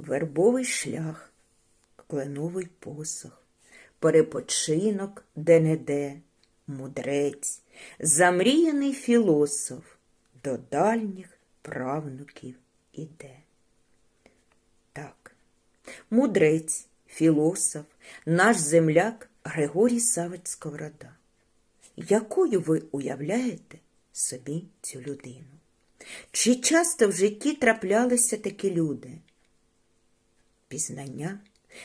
вербовий шлях, кленовий посох, перепочинок де-не-де, мудрець, замріяний філософ до дальніх правнуків іде. Так, мудрець, філософ, наш земляк Григорій Савець Сковорода. Якою ви уявляєте собі цю людину? Чи часто в житті траплялися такі люди? Пізнання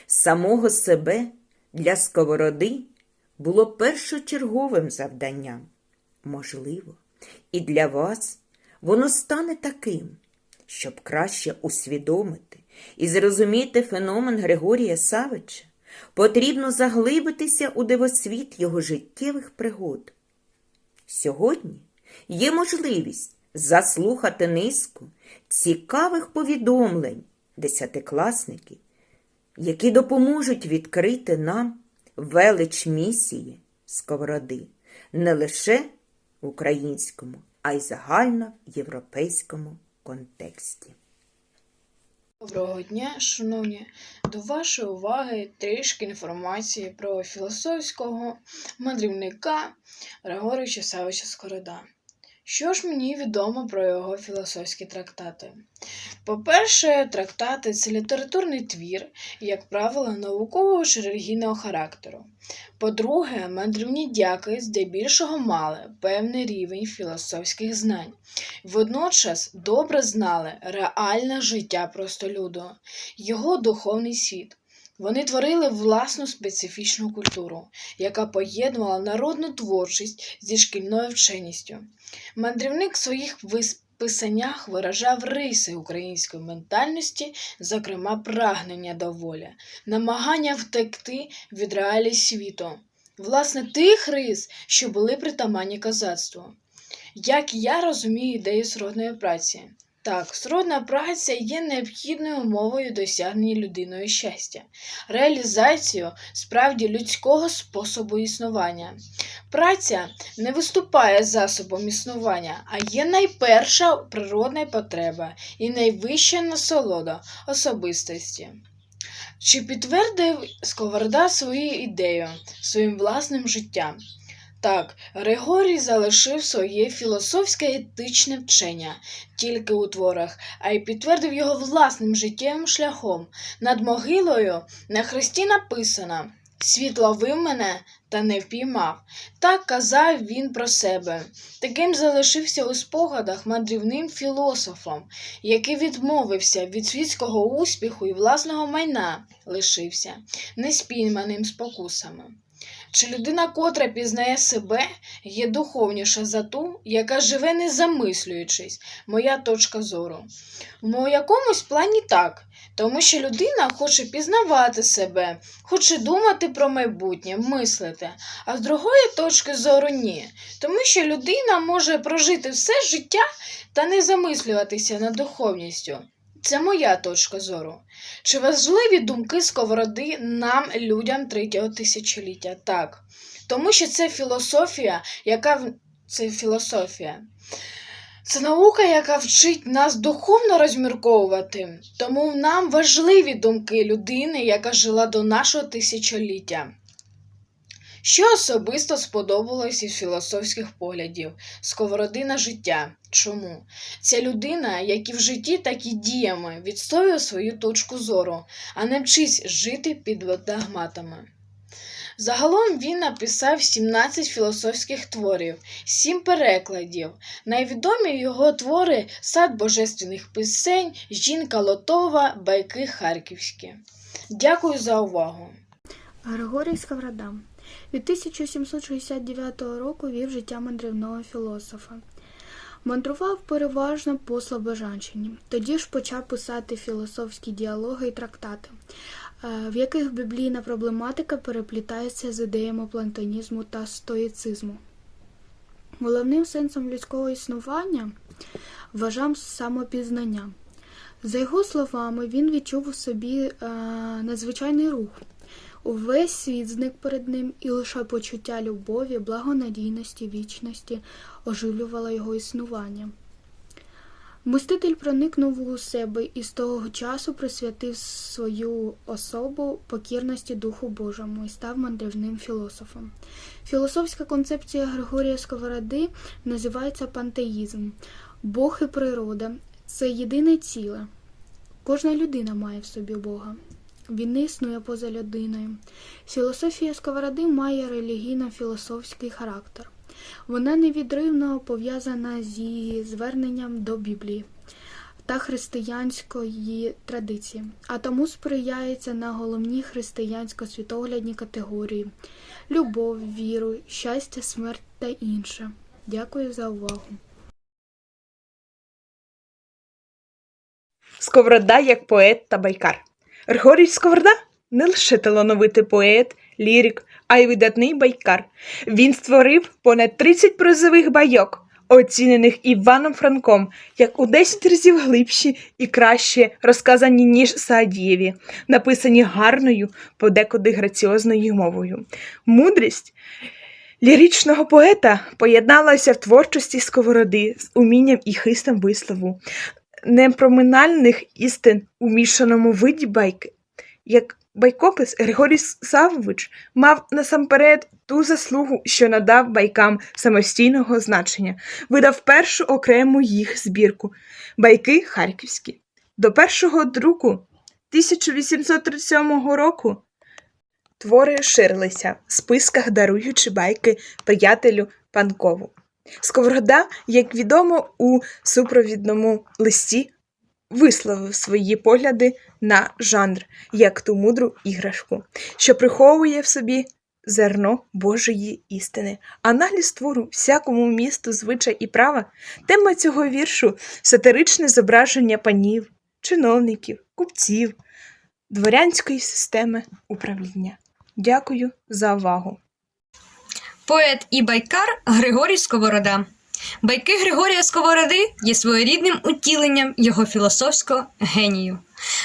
самого себе для сковороди було першочерговим завданням. Можливо, і для вас воно стане таким, щоб краще усвідомити і зрозуміти феномен Григорія Савича, потрібно заглибитися у дивосвіт його життєвих пригод. Сьогодні є можливість заслухати низку цікавих повідомлень десятикласників, які допоможуть відкрити нам велич місії сковороди не лише в українському, а й загальноєвропейському контексті. Доброго дня, шановні! До вашої уваги трішки інформації про філософського мандрівника Григорія Часавича Скорода. Що ж мені відомо про його філософські трактати? По-перше, трактати це літературний твір, як правило, наукового чи релігійного характеру. По-друге, мандрівні дяки здебільшого мали певний рівень філософських знань. Водночас добре знали реальне життя простолюду, його духовний світ. Вони творили власну специфічну культуру, яка поєднувала народну творчість зі шкільною вченістю. Мандрівник в своїх писаннях виражав риси української ментальності, зокрема прагнення до волі, намагання втекти від реалій світу, власне, тих рис, що були притаманні козацтву. Як я розумію ідею сродної праці? Так, сродна праця є необхідною умовою досягнення людиною щастя, реалізацію справді людського способу існування. Праця не виступає засобом існування, а є найперша природна потреба і найвища насолода особистості. Чи підтвердив Сковорода свою ідею своїм власним життям? Так, Григорій залишив своє філософське етичне вчення тільки у творах, а й підтвердив його власним життєвим шляхом. Над могилою на хресті написано Світ ловив мене та не впіймав. Так казав він про себе. Таким залишився у спогадах мандрівним філософом, який відмовився від світського успіху і власного майна, лишився неспійманим спокусами. Чи людина, котра пізнає себе, є духовніша за ту, яка живе не замислюючись, моя точка зору. В якомусь плані так, тому що людина хоче пізнавати себе, хоче думати про майбутнє, мислити, а з другої точки зору ні, тому що людина може прожити все життя та не замислюватися над духовністю. Це моя точка зору. Чи важливі думки сковороди нам, людям третього тисячоліття? Так. Тому що це філософія, яка це філософія. Це наука, яка вчить нас духовно розмірковувати. Тому нам важливі думки людини, яка жила до нашого тисячоліття. Що особисто сподобалось із філософських поглядів Сковороди на життя? Чому? Ця людина, як і в житті, так і діями, відстоює свою точку зору, а не вчись жити під догматами. Загалом він написав 17 філософських творів, 7 перекладів. Найвідомі його твори Сад божественних пісень, Жінка Лотова, Байки Харківські. Дякую за увагу. Григорій Сковорода від 1769 року вів життя мандрівного філософа. Мандрував переважно по Слобожанщині. Тоді ж почав писати філософські діалоги і трактати, е, в яких біблійна проблематика переплітається з ідеями плантонізму та стоїцизму. Головним сенсом людського існування вважав самопізнання. За його словами, він відчув у собі е, надзвичайний рух. Увесь світ зник перед ним, і лише почуття любові, благонадійності, вічності оживлювало його існування. Мститель проникнув у себе і з того часу присвятив свою особу покірності Духу Божому і став мандрівним філософом. Філософська концепція Григорія Сковороди називається пантеїзм. Бог і природа це єдине ціле. Кожна людина має в собі Бога. Він не існує поза людиною. Філософія Сковороди має релігійно-філософський характер. Вона невідривно пов'язана зі зверненням до Біблії та християнської традиції, а тому сприяється на головні християнсько-світоглядні категорії любов, віру, щастя, смерть та інше. Дякую за увагу. Сковорода як поет та байкар. Григорій Сковорода не лише талановитий поет, лірик, а й видатний байкар. Він створив понад 30 призових байок, оцінених Іваном Франком як у 10 разів глибші і краще розказані, ніж Саадієві, написані гарною, подекуди граціозною мовою. Мудрість ліричного поета поєдналася в творчості сковороди з умінням і хистом вислову непроминальних істин у мішаному виді байки. Як байкопис Григорій Савович мав насамперед ту заслугу, що надав байкам самостійного значення, видав першу окрему їх збірку Байки Харківські. До першого друку 1837 року твори ширилися в списках, даруючи байки приятелю Панкову. Сковорода, як відомо, у супровідному листі висловив свої погляди на жанр як ту мудру іграшку, що приховує в собі зерно Божої істини. Аналіз твору всякому місту звичай і права, тема цього віршу сатиричне зображення панів, чиновників, купців, дворянської системи управління. Дякую за увагу. Поет і байкар Григорій Сковорода. Байки Григорія Сковороди є своєрідним утіленням його філософського генію.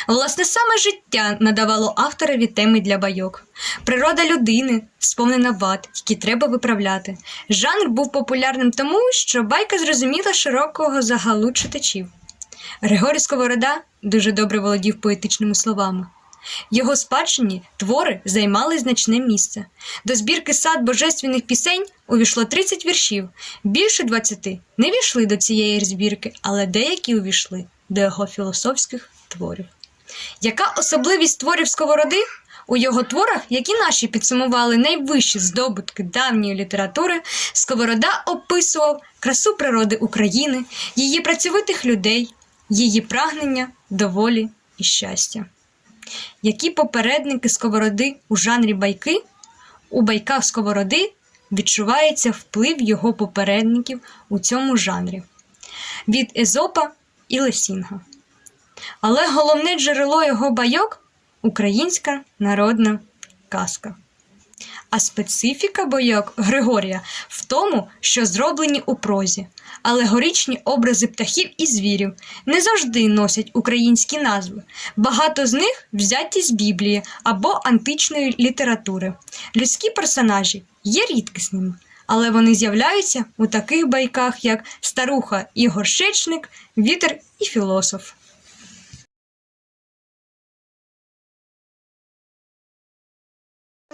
Власне, саме життя надавало авторові теми для байок. Природа людини сповнена вад, які треба виправляти. Жанр був популярним тому, що байка зрозуміла широкого загалу читачів. Григорій Сковорода дуже добре володів поетичними словами. Його спадщині твори займали значне місце. До збірки сад божественних пісень увійшло 30 віршів. Більше 20 не війшли до цієї збірки, але деякі увійшли до його філософських творів. Яка особливість творів Сковороди? У його творах, які наші підсумували найвищі здобутки давньої літератури, Сковорода описував красу природи України, її працьовитих людей, її прагнення до волі і щастя. Які попередники сковороди у жанрі байки? У байках сковороди відчувається вплив його попередників у цьому жанрі від Езопа і Лесінга. Але головне джерело його байок українська народна казка. А специфіка бойок Григорія в тому, що зроблені у прозі. Алегоричні образи птахів і звірів не завжди носять українські назви. Багато з них взяті з Біблії або античної літератури. Людські персонажі є рідкісними, але вони з'являються у таких байках, як Старуха і горшечник, Вітер і філософ.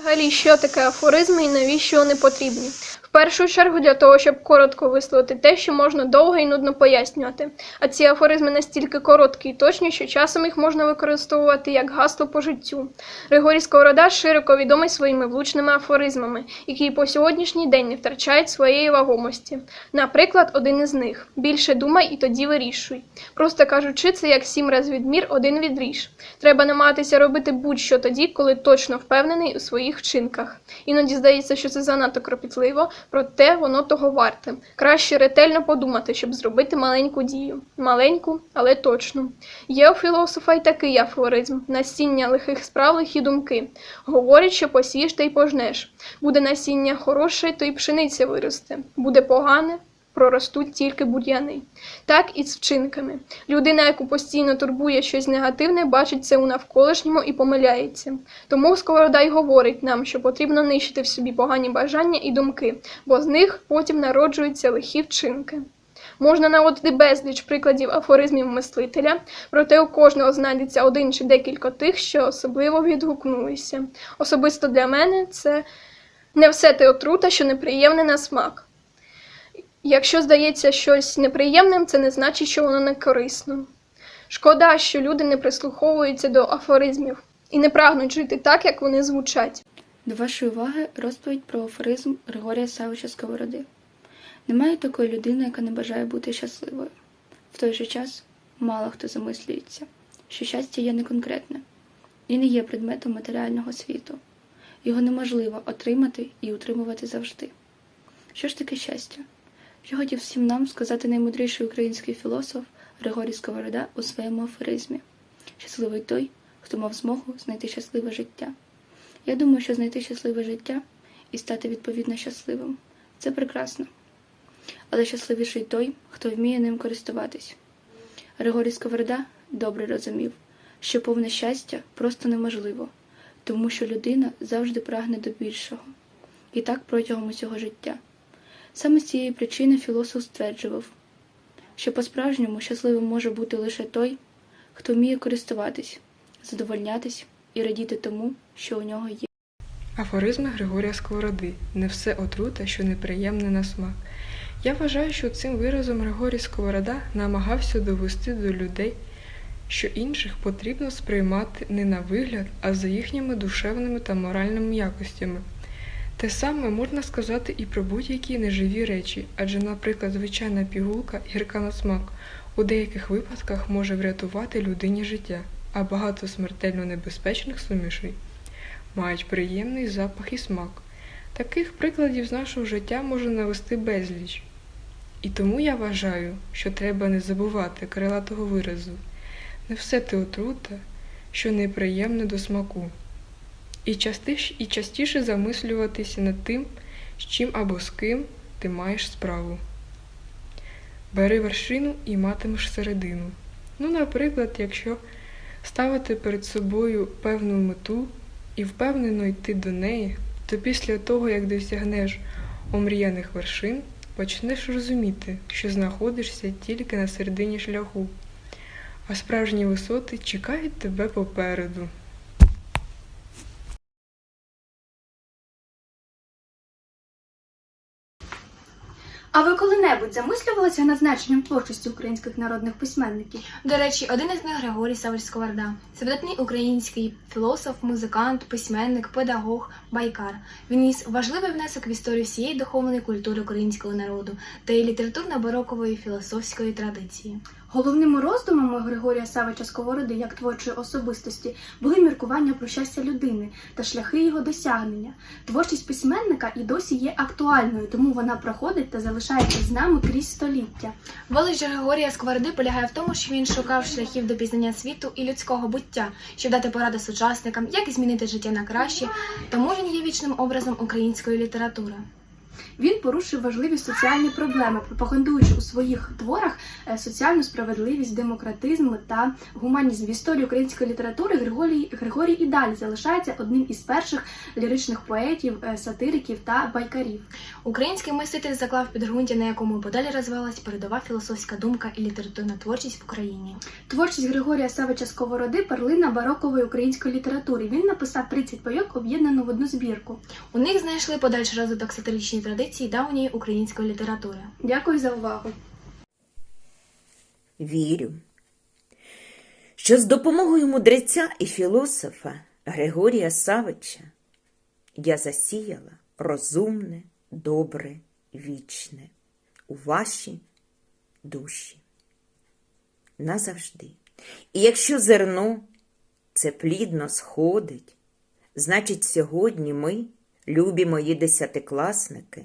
Взагалі, що таке афоризми і навіщо вони потрібні? В першу чергу для того, щоб коротко висловити те, що можна довго і нудно пояснювати. А ці афоризми настільки короткі і точні, що часом їх можна використовувати як гасло по життю. Григорій Сковорода широко відомий своїми влучними афоризмами, які по сьогоднішній день не втрачають своєї вагомості. Наприклад, один із них більше думай і тоді вирішуй. Просто кажучи, це як сім раз відмір, один відріж. Треба намагатися робити будь-що тоді, коли точно впевнений у своїх вчинках. Іноді здається, що це занадто кропітливо, проте воно того варте. Краще ретельно подумати, щоб зробити маленьку дію. Маленьку, але точну. Є у філософа й такий афоризм насіння лихих справ лихі думки. Говорять, що посієш та й пожнеш. Буде насіння хороше, то й пшениця виросте. Буде погане, проростуть тільки бур'яни. Так і з вчинками. Людина, яку постійно турбує щось негативне, бачить це у навколишньому і помиляється. Тому Сковорода й говорить нам, що потрібно нищити в собі погані бажання і думки, бо з них потім народжуються лихі вчинки. Можна наводити безліч прикладів афоризмів мислителя, проте у кожного знайдеться один чи декілька тих, що особливо відгукнулися. Особисто для мене це не все те отрута, що неприємне на смак. Якщо здається щось неприємним, це не значить, що воно не корисно. Шкода, що люди не прислуховуються до афоризмів і не прагнуть жити так, як вони звучать. До вашої уваги розповідь про афоризм Григорія Савича Сковороди. Немає такої людини, яка не бажає бути щасливою. В той же час мало хто замислюється, що щастя є неконкретне і не є предметом матеріального світу. Його неможливо отримати і утримувати завжди. Що ж таке щастя? Що хотів всім нам сказати наймудріший український філософ Григорій Сковорода у своєму афоризмі? Щасливий той, хто мав змогу знайти щасливе життя. Я думаю, що знайти щасливе життя і стати відповідно щасливим це прекрасно. Але щасливіший той, хто вміє ним користуватись. Григорій Сковорода добре розумів, що повне щастя просто неможливо, тому що людина завжди прагне до більшого. І так протягом усього життя. Саме з цієї причини філософ стверджував, що по-справжньому щасливим може бути лише той, хто вміє користуватись, задовольнятись і радіти тому, що у нього є. Афоризми Григорія Сковороди не все отрута, що неприємне на смак. Я вважаю, що цим виразом Григорій Сковорода намагався довести до людей, що інших потрібно сприймати не на вигляд, а за їхніми душевними та моральними якостями. Те саме можна сказати і про будь-які неживі речі, адже, наприклад, звичайна пігулка гірка на смак у деяких випадках може врятувати людині життя, а багато смертельно небезпечних сумішей мають приємний запах і смак. Таких прикладів з нашого життя можна навести безліч. І тому я вважаю, що треба не забувати крилатого виразу. Не все те отрута, що неприємне до смаку. І частіше, і частіше замислюватися над тим, з чим або з ким ти маєш справу. Бери вершину і матимеш середину. Ну, наприклад, якщо ставити перед собою певну мету і впевнено йти до неї, то після того, як досягнеш омріяних вершин, почнеш розуміти, що знаходишся тільки на середині шляху, а справжні висоти чекають тебе попереду. А ви коли-небудь замислювалися над значенням творчості українських народних письменників? До речі, один із них Григорій Савич Сковорода. Це видатний український філософ, музикант, письменник, педагог, байкар. Він ніс важливий внесок в історію всієї духовної культури українського народу та й літературно-барокової філософської традиції. Головними роздумами Григорія Савича Сковороди як творчої особистості були міркування про щастя людини та шляхи його досягнення. Творчість письменника і досі є актуальною, тому вона проходить та залишається з нами крізь століття. Велич Григорія Сковороди полягає в тому, що він шукав шляхів до пізнання світу і людського буття, щоб дати поради сучасникам, як змінити життя на краще, тому він є вічним образом української літератури. Він порушив важливі соціальні проблеми, пропагандуючи у своїх творах е, соціальну справедливість, демократизм та гуманізм. В історії української літератури Григорій, Григорій і далі залишається одним із перших ліричних поетів, е, сатириків та байкарів. Український мислитель заклав підґрунтя, на якому подалі розвивалась передова філософська думка і літературна творчість в Україні. Творчість Григорія Савича Сковороди перлина барокової української літератури. Він написав 30 пайок, об'єднану в одну збірку. У них знайшли подальший розвиток сатиричні традиції давньої української літератури. Дякую за увагу. Вірю, що з допомогою мудреця і філософа Григорія Савича я засіяла розумне, добре, вічне у ваші душі. Назавжди. І якщо зерно це плідно сходить, значить сьогодні ми, любі мої десятикласники,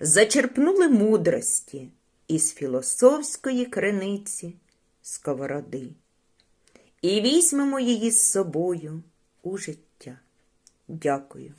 зачерпнули мудрості із філософської криниці сковороди і візьмемо її з собою у життя. Дякую.